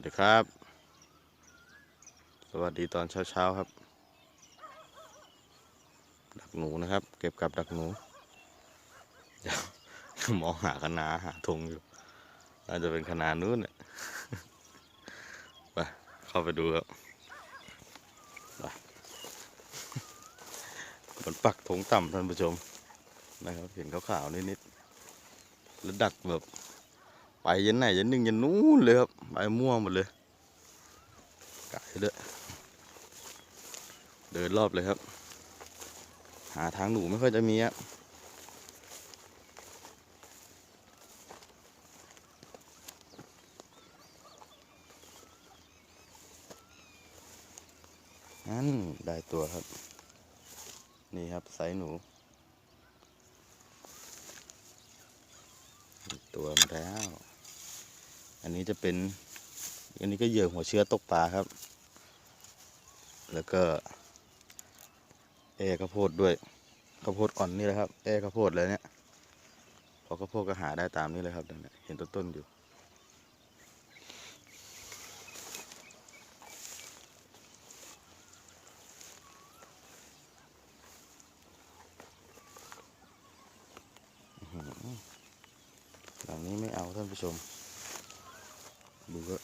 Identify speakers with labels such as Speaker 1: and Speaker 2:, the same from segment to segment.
Speaker 1: วัสดีครับ สวัสดีตอนเช้าๆครับ ดักหนูนะครับ เก็บกับดักหนูมองหาคณาหาธงอยู่น่าจะเป็นคณานู้นเนี่ยไปเข้าไปดูครับมันปักธงต่ำท่านผู้ชมนะครับ เห็นขาวๆนิดๆแล้วดักแบบ ไปยันไหนยันหนึ่งยันนู้นเลยครับไปมั่วหมดเลยไก่ด้วยเดินรอบเลยครับ หาทางหนูไม่ค่อยจะมีครับนั่นได้ตัวครับ นี่ครับไซหนูตัวมาแล้ว อันนี้จะเป็น อันนี้ก็เหยื่อหัวเชื้อตกปลาครับ แล้วก็ แอข้าวโพดด้วยข้าวโพดอ่อนนี่แหละครับ แอข้าวโพดเลยเนี่ยพอข้าวโพดก็หาได้ตามนี้เลยครับนั่นน่ะเห็นต้นต้นอยู่หลังนี้ไม่เอาท่านผู้ชม ดูก็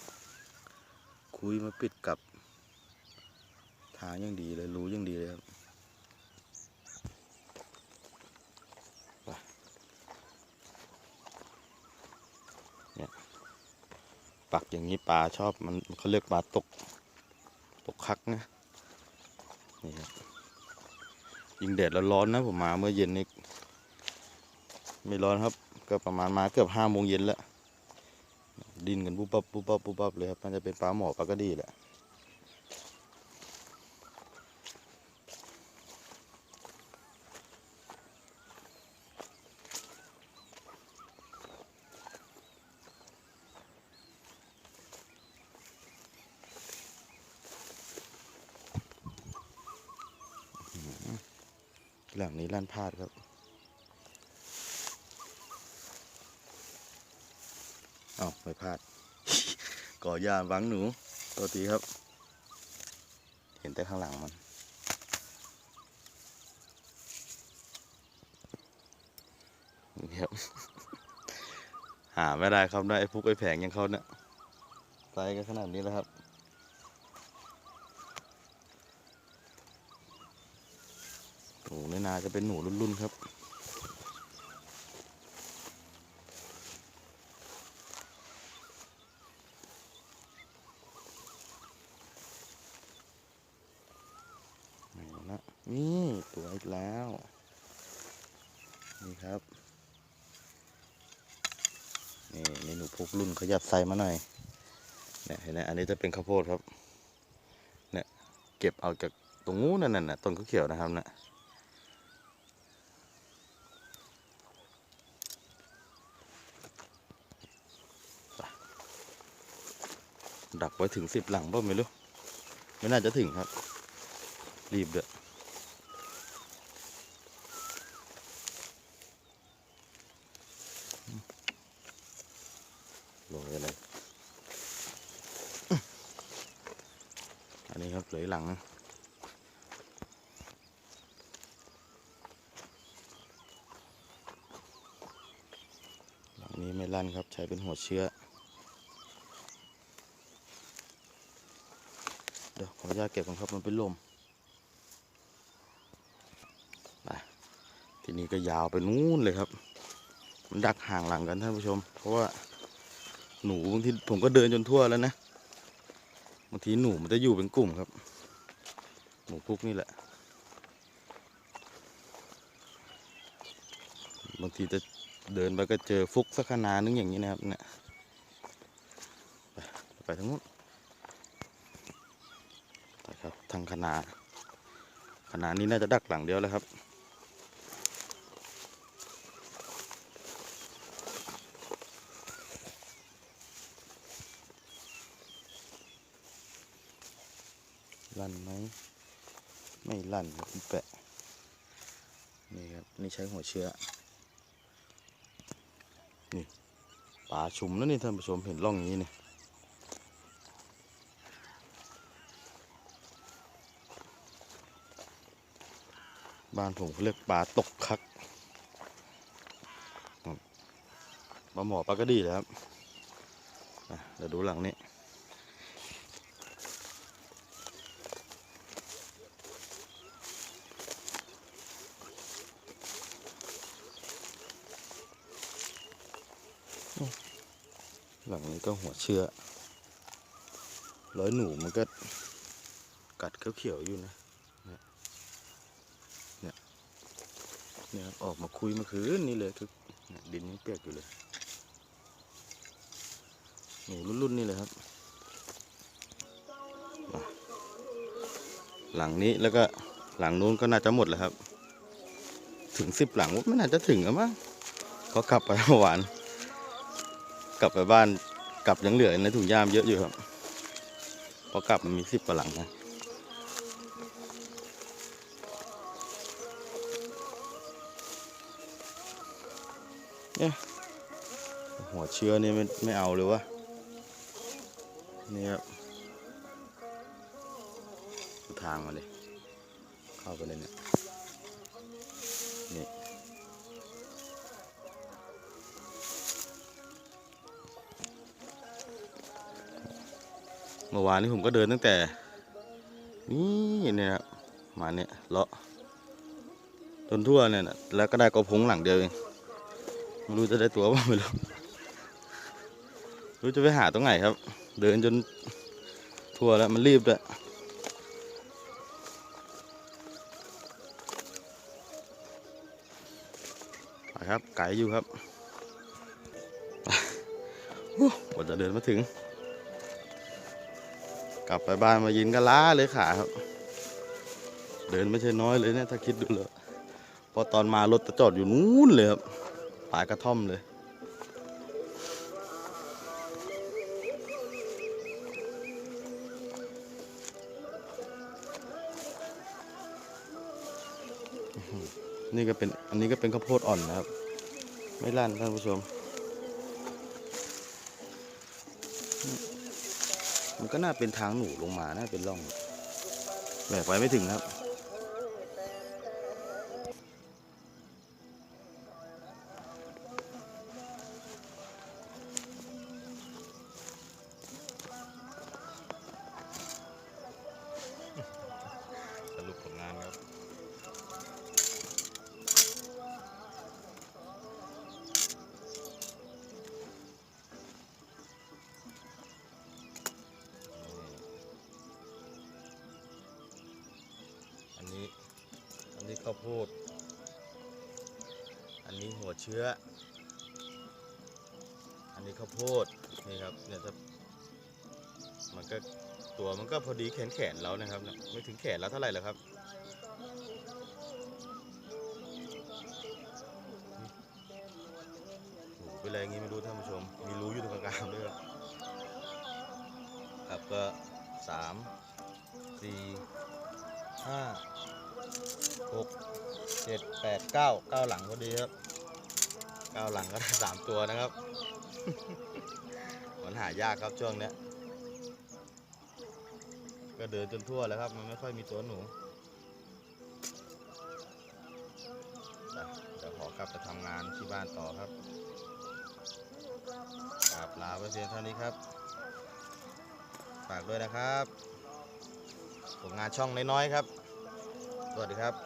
Speaker 1: คุยมาปิดกับทางยังดีเลยรู้ยังดีเลยครับปเนี่ยปักอย่างนี้ปลาชอบมันเขาเรียกปลาตก ตกคักนะนี่ครับยิงแดดแล้วร้อนนะผมมาเมื่อเย็นนี้ไม่ร้อนครับ ก็ประมาณมาเกือบห้าโมงเย็นแล้ว ดินกันปุ๊บปั๊บปุ๊บปั๊บปุ๊บปั๊บเลยครับน่าจะเป็นปลาหมอปลากระดีแหละหลังนี้ลั่นพลาดครับ อ้าไม่พลาด ก่อยาวังหนูตัวทีครับ เห็นแต่ข้างหลังมัน นี่ครับ หาไม่ได้ครับได้ไอ้พุกไอ้แผงยังเขาเนี่ยไซส์ก็ขนาดนี้แล้วครับหนูในนาจะเป็นหนูรุ่นๆครับ ไหนนะนี่ตัวอีกแล้ว นี่ครับ นี่นี่หนูพุกรุ่นขยับใส่มาหน่อยเนี่ยเห็นไหมอันนี้จะเป็นข้าวโพดครับ เนี่ยเก็บเอาจากตรงนู้นั่นน่ะต้นข้าวเขียวนะครับนะดักไว้ถึงสิบหลังป่ะไม่รู้ ไม่น่าจะถึงครับ รีบเด้วยลงไปเลย อันนี้ครับเหลังนะหลังนี้ไม่ลั่นครับใช้เป็นหัวเชื้อ เดี๋ยวขออนุญาตเก็บก่อนครับมันเป็นลมทีนี้ก็ยาวไปนู้นเลยครับ มันดักห่างหลังกันท่านผู้ชม เพราะว่าหนูบางทีผมก็เดินจนทั่วแล้วนะางทีหนูมันจะอยู่เป็นกลุ่มครับ หนูพุกนี่แหละ บางทีจะเดินไปก็เจอฟุกสักขนาดนึงอย่างนี้นะครับเนี่ยไปไปทางนู้นไปครับทางขนาขนานี้น่าจะดักหลังเดียวแล้วครับ ลั่นไหมไม่ลั่นครับแปะนี่ครับนี่ใช้หัวเชื้อ นี่ป่าชุมแล้วนี่ท่านผู้ชมเห็นร่องนี้เนี่ยบ้านผมเขาเรียกป่าตกคักมาหมอปลากระดีแล้วครับเดี๋ยวดูหลังนี้ หลังนี้ก็หัวเชื้อร้อยหนูมันก็กัดเขียวๆอยู่นะ เนี่ย เนี่ยเนี่ยออกมาคุยมื่อคืนนี่เลยคือดินยังเปียกอยู่เลย หนูรุ่นๆนี่เลยครับ หลังนี้แล้วก็หลังนู้นก็น่าจะหมดแล้วครับ ถึงสิบหลังไม่น่าจะถึงอะมั้งเขากลับไปเมื่อวาน กลับไปบ้านกลับยังเหลือในถุงย่ามเยอะอยู่ครับพอกลับมันมีสิบกว่าหลังนะเนี่ยหัวเชื้อนี่ไม่ไม่เอาเลยวะนี่ครับทางมาเลย เข้าไปเลยเนี่ย มื่อวานนี้ผมก็เดินตั้งแต่ นี่เนี่ยครับมาเนี่ยเลาะจนทั่วเนี่ยนะแล้วก็ได้กระพงหลังเดียวเองไม่รู้จะได้ตัวบ้างไม่รู้รู้จะไปหาตรงไหนครับ เดินจนทั่วแล้วมันรีบด้วยไปครับไกลอยู่ครับกว่าจะเดินมาถึง กลับไปบ้านมายินก็ล้าเลยขาครับ เดินไม่ใช่น้อยเลยเนี่ยถ้าคิดดูเลยพอตอนมารถจะจอดอยู่นู้นเลยครับปลากระท่อมเลยนี่ก็เป็นอันนี้ก็เป็นข้าวโพดอ่อนนะครับ ไม่ลั่นท่านผู้ชม มันก็น่าเป็นทางหนูลงมาน่าเป็นร่องแบกไปไม่ถึงครับ นนี้ อันนี้ข้าวโพด อันนี้หัวเชื้อ อันนี้ข้าวโพดนี่ครับเนี่ยถ้ามันก็ตัวมันก็พอดีแขนแขนๆเรานะครับ ไม่ถึงแขนแล้วเท่าไหร่แล้วครับโหเป็นไรอย่างงี้ไม่รู้ท่านผู้ชม มีรู้อยู่ตรงกลางด้วยครับครับก็สามสี่ ห้าหกเจ็ดแปดเก้าเก้าหลังพอดีครับเก้าหลังก็ได้สามตัวนะครับมันหายากครับช่วงเนี้ยก็เดินจนทั่วแล้วครับ มันไม่ค่อยมีตัวหนูเดี๋ยวขอกลับไปทำงานที่บ้านต่อครับกราบลาไปเพียงเท่านี้ครับ ฝากด้วยนะครับ ผลงานช่องน้อยๆครับ สวัสดีครับ